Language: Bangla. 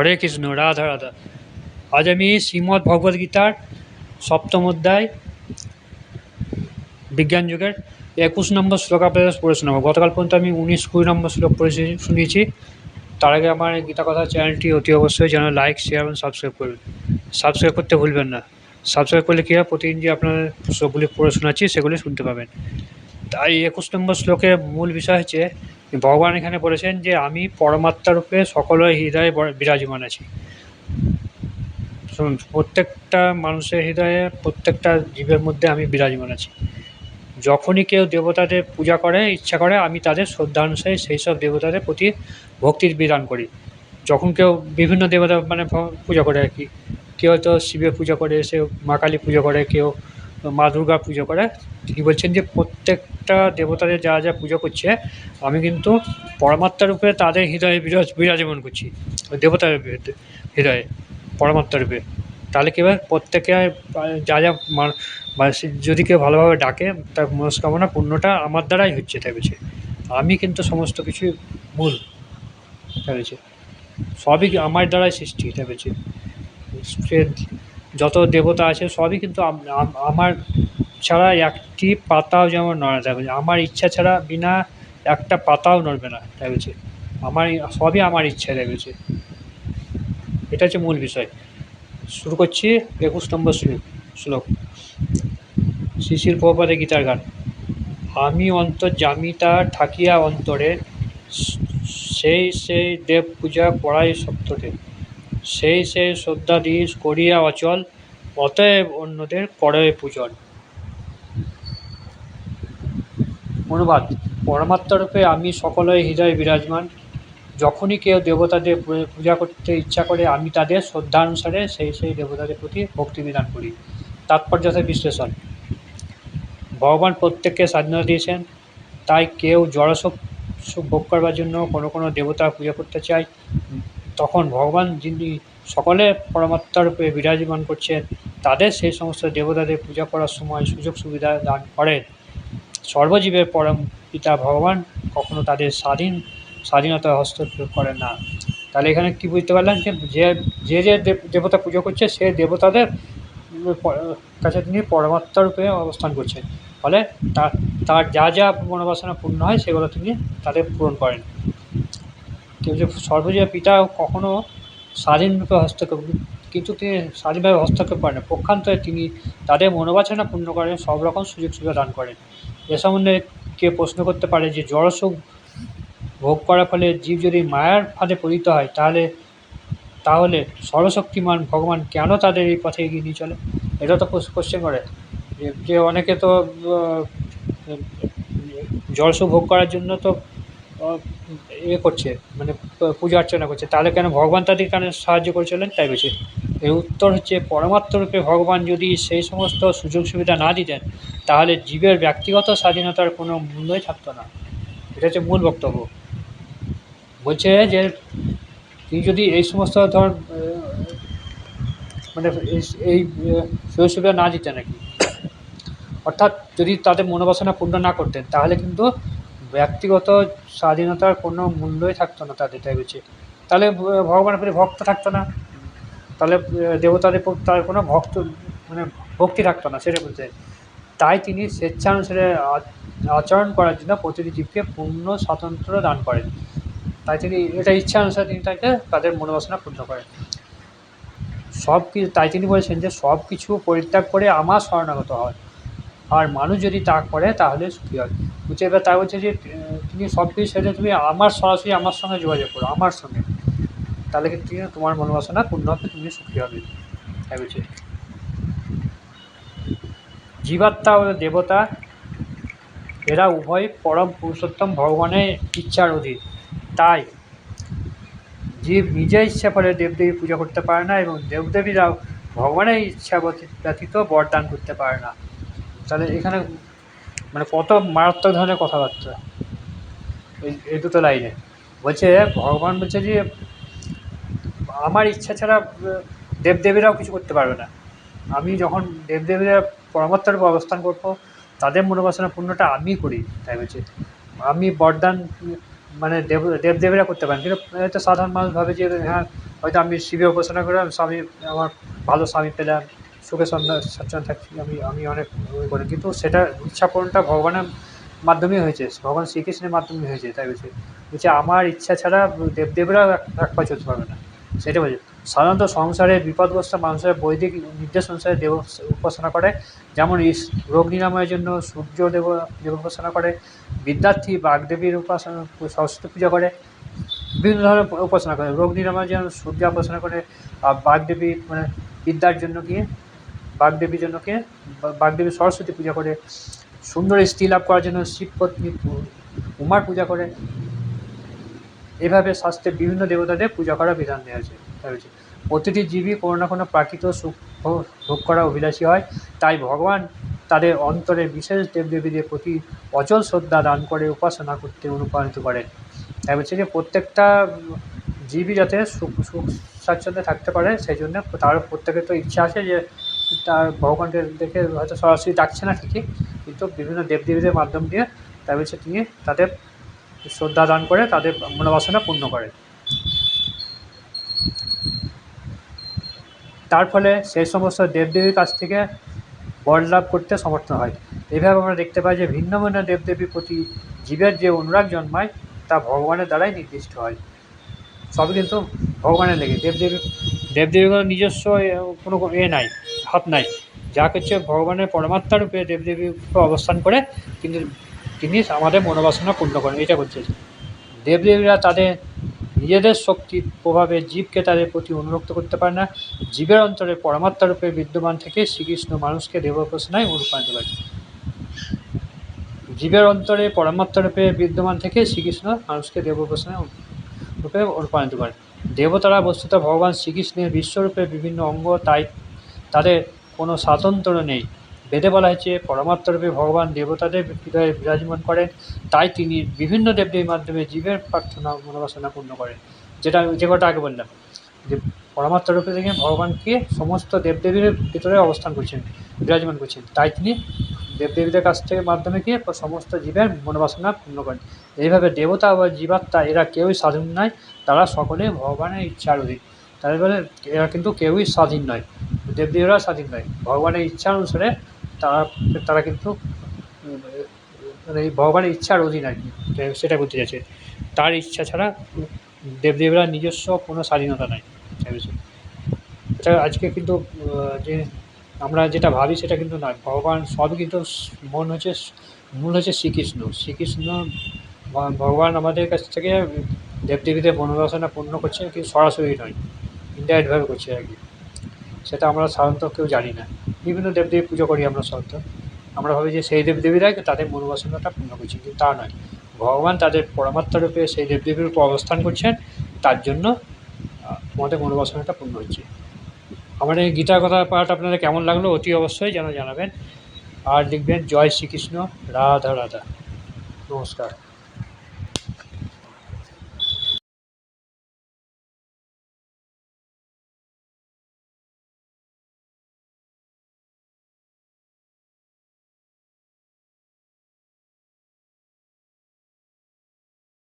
হরে কৃষ্ণ, রাধা রাধা। আজ আমি শ্রীমদ্ ভগবদ গীতার সপ্তম অধ্যায় বিজ্ঞান যুগের একুশ নম্বর শ্লোক আপনাদের পড়ে শোনাবো। গতকাল পর্যন্ত আমি উনিশ কুড়ি নম্বর শ্লোক পড়ে শুনিয়েছি। তার আগে আমার গীতা কথা চ্যানেলটি অতি অবশ্যই যেন লাইক, শেয়ার এবং সাবস্ক্রাইব করবেন সাবস্ক্রাইব করতে ভুলবেন না। সাবস্ক্রাইব করলে কী হয়? প্রতিদিন যে আপনার শ্লোকগুলি পড়ে শোনাচ্ছি, সেগুলি শুনতে পাবেন। তাই একুশ নম্বর শ্লোকের মূল বিষয় হচ্ছে ভগবান এখানে বলেছেন যে আমি পরমাত্মা রূপে সকলের হৃদয়ে বিরাজমান আছি। প্রত্যেকটা মানুষের হৃদয়ে, প্রত্যেকটা জীবের মধ্যে আমি বিরাজমান আছি। যখনই কেউ দেবতাদের পূজা করে, ইচ্ছা করে, আমি তাদের শ্রদ্ধা অনুসারে সেই সব দেবতাদের প্রতি ভক্তির বিধান করি। যখন কেউ বিভিন্ন দেবতা মানে পূজা করে আর কি, কেউ হয়তো শিবের পূজা করে, সে মা কালী পুজো করে, কেউ মা দুর্গা পুজো করে, তিনি বলছেন যে প্রত্যেকটা দেবতাদের যা যা পুজো করছে, আমি কিন্তু পরমাত্মা রূপে তাদের হৃদয়ে বিরাজ, বিরাজমান করছি। ওই দেবতার হৃদয়ে, পরমাত্মা রূপে। তাহলে কী প্রত্যেকে যা যা যদি কেউ ভালোভাবে ডাকে, তার মনস্কামনা পূর্ণটা আমার দ্বারাই হচ্ছে তাই আমি কিন্তু সমস্ত কিছু মূল তাই সবই আমার দ্বারাই সৃষ্টি, তাই সে যত দেবতা আছে সবই কিন্তু আম- আম- আমার ছাড়া একটি পাতাও যেমন নড়ে না আমার ইচ্ছা ছাড়া বিনা একটা পাতাও নড়বে না, তাই বলছে। আমার সবই আমার ইচ্ছা তাই বলছে। এটা হচ্ছে মূল বিষয়। শুরু করছি একুশ নম্বর শ্লোক শ্লোক। শিশির প্রপাতে গীতার গান। আমি অন্তর্জামিতা ঠাকিয়া অন্তরে, সেই সেই দেব পূজা করাই সত্যতে সেই সেই শ্রদ্ধা দিস করিয়া অচল, অতএব অন্যদের করে পূজন। অনুবাদ। পরমাত্মরূপে আমি সকলের হৃদয়ে বিরাজমান। যখনই কেউ দেবতাদের পূজা করতে ইচ্ছা করে, আমি তাদের শ্রদ্ধানুসারে সেই সেই দেবতাদের প্রতি ভক্তি বিধান করি। তাৎপর্যতা বিশ্লেষণ। ভগবান প্রত্যেককে স্বাধীনতা দিয়েছেন, তাই কেউ জড়সুখ সুখ ভোগ করবার জন্য কোনো কোনো দেবতা পূজা করতে চায়। তখন ভগবান যিনি সকলে পরমাত্মার রূপে বিরাজমান করছেন, তাদের সেই সমস্ত দেবতাদের পূজা করার সময় সুযোগ সুবিধা দান করেন। সর্বজীবের পরম পিতা ভগবান কখনো তাদের স্বাধীন স্বাধীনতা হস্তক্ষেপ করেন না। তাহলে এখানে কি বুঝতে পারলাম যে যে যে যে দেব- দেবতা পুজো করছে, সে দেবতাদের কাছে তিনি পরমাত্মা রূপে অবস্থান করছেন। ফলে তার তার যা যা মনোবাসনা পূর্ণ হয়, সেগুলো তিনি তাদের পূরণ করেন। কেউ যে সর্বজয়া পিতা কখনো স্বাধীনরূপে হস্তক্ষেপ, কিন্তু তিনি স্বাধীনভাবে হস্তক্ষেপ করেন পক্ষান্তরে তিনি তাদের মনোবাসনা পূর্ণ করেন, সব রকম সুযোগ সুবিধা দান করেন। সম্বন্ধে কে প্রশ্ন করতে পারে যে জড়সুখ ভোগ করার ফলে জীব যদি মায়ার ফাঁদে পতিত হয় তাহলে তাহলে সর্বশক্তিমান ভগবান কেন তাদের এই পথে এগিয়ে নিয়ে চলে? এটা তো কোশ্চেন করে। যে- অনেকে তো আহ, জলসুখ ভোগ করার জন্য তো ইয়ে করছে মানে পূজা অর্চনা করছে। তাহলে কেন ভগবান তাদের কেন সাহায্য করেছিলেন তাই বলছে। এর উত্তর হচ্ছে পরমাত্ম রূপে ভগবান যদি সেই সমস্ত সুযোগ সুবিধা না দিতেন, তাহলে জীবের ব্যক্তিগত স্বাধীনতার কোনো মূল্যই থাকতো না। এটা হচ্ছে মূল বক্তব্য। বলছে যে তিনি যদি এই সমস্ত ধর মানে এই- এই সুযোগ সুবিধা না দিতেন নাকি অর্থাৎ যদি তাদের মনোবাসনা পূর্ণ না করতেন, তাহলে কিন্তু ব্যক্তিগত স্বাধীনতার কোনো মূল্যই থাকতো না তাদের, তাই বলছে। তাহলে ভগবানের প্রতি ভক্ত থাকতো না। তাহলে দেবতাদের তার কোনো ভক্ত মানে ভক্তি থাকতো না সেটা বলতে তাই তিনি স্বেচ্ছানুসারে আচরণ করার জন্য প্রতিটি জীবকে পূর্ণ স্বাতন্ত্র্য দান করেন। তাই তিনি, এটা ইচ্ছা অনুসারে তিনি তাকে, তাদের মনোবাসনা পূর্ণ করেন। সব কিছু তাই তিনি বলেছেন যে, সব কিছু পরিত্যাগ করে আমার শরণাগত হয় আর মানুষ যদি তা করে, তাহলে সুখী হয়। বুঝতে এবার তাই বলছে যে তুমি সব কিছু সেটা তুমি আমার, সরাসরি আমার সঙ্গে যোগাযোগ করো, আমার সঙ্গে। তাহলে কিন্তু তুমি তোমার মনোবাসনা পূর্ণ হবে, তুমি সুখী হবে? তাই বলছে। জীবাত্মা ও দেবতা, এরা উভয় পরম পুরুষোত্তম ভগবানের ইচ্ছার অধীন তাই জীব নিজের ইচ্ছা করে দেবদেবী পূজা করতে পারে না এবং দেবদেবীরাও ভগবানের ইচ্ছা ব্যতীত- বরদান করতে পারে না। তাহলে এখানে মানে কত মারাত্মক ধরনের কথাবার্তা। এই দুটো লাইনে। বলছে, ভগবান বলছে যে আমার ইচ্ছা ছাড়া দেবদেবীরাও কিছু করতে পারবে না। আমি যখন দেবদেবীরা পরমাত্মার অবস্থান করব, তাদের মনোবাসনা পূর্ণটা আমি করি, তাই বলছে। আমি বরদান মানে দেব, দেবদেবীরা করতে পারেন, কিন্তু হয়তো সাধারণ মানুষ ভাবে যে হ্যাঁ হয়তো আমি শিবের উপাসনা করলাম স্বামী, আমার ভালো স্বামী পেলাম, সুখে সচ্ছন্দ থাকছি, আমি আমি অনেক করি, কিন্তু সেটা ইচ্ছা পূরণটা ভগবানের মাধ্যমেই হয়েছে, ভগবান শ্রীকৃষ্ণের মাধ্যমে হয়েছে, তাই বলছে। বলছে, আমার ইচ্ছা ছাড়া দেবদেবরাও এক পা চলতে পারবে না। সেটা বলছে সাধারণত সংসারে বিপদগ্রস্ত মানুষের বৈদিক নির্দেশ অনুসারে দেব উপাসনা করে। যেমন রোগ নিরাময়ের জন্য সূর্য দেব দেব উপাসনা করে। বিদ্যার্থী বাগদেবীর উপাসনা, সরস্বতী পূজা করে। বিভিন্ন ধরনের উপাসনা করে। রোগ নিরাময়ের জন্য সূর্য উপাসনা করে। আর বাগদেবী মানে বিদ্যার জন্য গিয়ে বাগদেবীর জন্য কে? বাগদেবী সরস্বতী পূজা করে। সুন্দর স্ত্রী লাভ করার জন্য শিবপত্নী উমার পূজা করে। এভাবে শাস্ত্রে বিভিন্ন দেবতাদের পূজা করার বিধান দেওয়া হয়েছে প্রতিটি জীবই কোনো না কোনো প্রাকৃত সুখ ভোগ- করা অভিলাষী হয়। তাই ভগবান তাদের অন্তরে বিশেষ দেবদেবীদের প্রতি অচল শ্রদ্ধা দান করে উপাসনা করতে অনুপ্রাণিত করেন। তাই বলছে যে প্রত্যেকটা জীবই যাতে সুখ সুখ স্বাচ্ছন্দ্যে থাকতে পারে, সেই জন্য তার প্রত্যেকের তো ইচ্ছা আছে যে তার ভগবানকে দেখে হয়তো সরাসরি ডাকছে না ঠিকই, কিন্তু বিভিন্ন দেবদেবীদের মাধ্যম দিয়ে তাই বলছে তিনি তাদের শ্রদ্ধা দান করে, তাদের মনোবাসনা পূর্ণ করে। তার ফলে সেই সমস্ত দেবদেবীর কাছ থেকে বর লাভ করতে সমর্থ হয়। এভাবে আমরা দেখতে পাই যে ভিন্ন ভিন্ন দেবদেবীর প্রতি জীবের যে অনুরাগ জন্মায়, তা ভগবানের দ্বারাই নির্দিষ্ট হয়। সবই কিন্তু ভগবানের লেগে। দেবদেবী, দেবদেবীগুলোর নিজস্ব কোনো এ নাই হাত নাই। যা হচ্ছে ভগবানের পরমাত্মা রূপে দেবদেবী অবস্থান করে, কিন্তু তিনি আমাদের মনোবাসনা পূর্ণ করেন এটা বলতে দেবদেবীরা তাদের নিজেদের শক্তির প্রভাবে জীবকে তাদের প্রতি অনুরক্ত করতে পারে না। জীবের অন্তরে পরমাত্মা রূপে বিদ্যমান থেকে শ্রীকৃষ্ণ মানুষকে দেবোপাসনায় অনুপ্রাণিত করে জীবের অন্তরে পরমাত্মা রূপে বিদ্যমান থেকে শ্রীকৃষ্ণ মানুষকে দেবোপাসনায় রূপে অনুপ্রাণিত করে দেবতারা বস্তুত ভগবান শ্রীকৃষ্ণের বিশ্বরূপে বিভিন্ন অঙ্গ, তাই তাদের কোনো স্বাতন্ত্র্য নেই। বেদে বলা হয়েছে পরমাত্মরূপে ভগবান দেবতাদের হৃদয়ে বিরাজমান করেন। তাই তিনি বিভিন্ন দেবদেবীর মাধ্যমে জীবের প্রার্থনা, মনোবাসনা পূর্ণ করেন। যেটা যে কথা আগে বললাম, যে পরমাত্মরূপে থেকে ভগবানকে সমস্ত দেবদেবীর ভিতরে অবস্থান করছেন, বিরাজমান করছেন। তাই তিনি দেবদেবীদের কাছ থেকে মাধ্যমে গিয়ে সমস্ত জীবের মনোবাসনা পূর্ণ করেন। এইভাবে দেবতা বা জীবাত্মা, এরা কেউই স্বাধীন নয়, তারা সকলে ভগবানের ইচ্ছার অধীন। তাদের বলে, এরা কিন্তু কেউই স্বাধীন নয়। দেবদেবীরা স্বাধীন নয়। ভগবানের ইচ্ছা অনুসারে তারা তারা কিন্তু মানে এই ভগবানের ইচ্ছার অধীন আর কি। সেটা করতে চাইছে। তার ইচ্ছা ছাড়া দেবদেবীরা নিজস্ব কোনো স্বাধীনতা নাই। এটা আজকে কিন্তু যে আমরা যেটা ভাবি সেটা কিন্তু নয়। ভগবান সবই কিন্তু মন হচ্ছে, মূল হচ্ছে শ্রীকৃষ্ণ। শ্রীকৃষ্ণ ভগবান আমাদের কাছ থেকে দেবদেবীদের মনোবাসনা পূর্ণ করছে, কিন্তু সরাসরি নয়। ইনডাইরেক্টভাবে করছে আর কি। সেটা আমরা সাধারণত কেউ জানি না। বিভিন্ন দেবদেবী পুজো করি আমরা সাধারণত আমরা ভাবি যে সেই দেবদেবীরাই তাদের মনোবাসনাটা পূর্ণ করছে, কিন্তু তা নয়। ভগবান তাদের পরমাত্মা রূপে সেই দেবদেবীর উপর অবস্থান করছেন, তার জন্য আমাদের মনোবাসনাটা পূর্ণ হচ্ছে। আমার এই গীতার কথা পাঠ আপনাদের কেমন লাগল অতি অবশ্যই যেন জানাবেন। আর লিখবেন, জয় শ্রীকৃষ্ণ, রাধা রাধা। নমস্কার।